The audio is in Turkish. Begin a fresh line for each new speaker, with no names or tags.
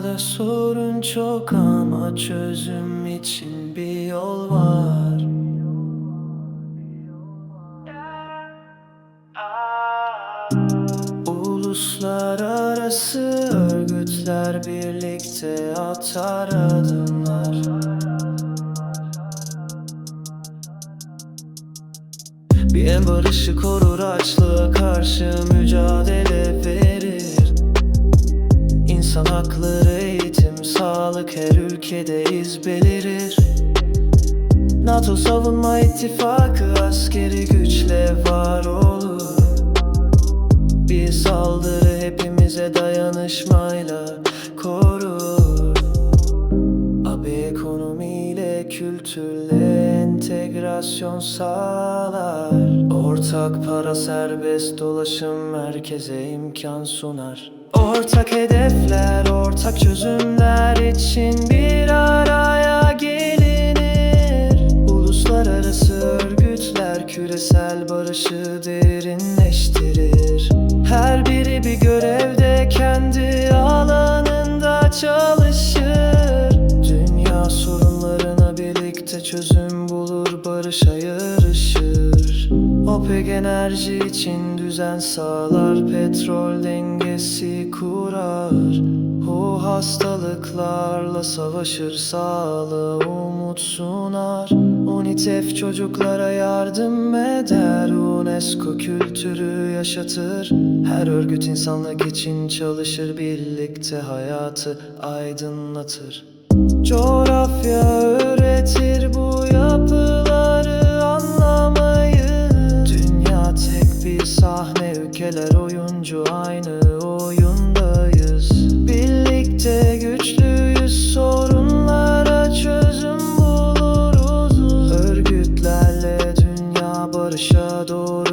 Dünyada sorun çok ama çözüm için bir yol var. Uluslararası örgütler birlikte atar adımlar. Bir en barışı korur açlığa karşı mücadele İnsan hakları, eğitim, sağlık her ülkede iz belirir. NATO savunma ittifakı askeri güçle var olur. Bir saldırı hepimize dayanışmayla korur. Abi ekonomiyle kültürle entegrasyon sağlar. Ortak para serbest dolaşım herkese imkan sunar Ortak hedefler, ortak çözümler için bir araya gelinir. Uluslararası örgütler küresel barışı derinleştirir. Her biri bir görevde kendi alanında çalışır. Dünya sorunlarına birlikte çözüm bulur barışa yarışır. OPEC enerji için düzen sağlar Petrol dengesi kurar. O hastalıklarla savaşır sağlığı umut sunar. UNICEF çocuklara yardım eder UNESCO kültürü yaşatır. Her örgüt insanlık için çalışır Birlikte hayatı aydınlatır. Coğrafya öğretir bu yapıları ülkeler oyuncu aynı oyundayız. Birlikte güçlüyüz sorunlara çözüm buluruz. Örgütlerle dünya barışa doğru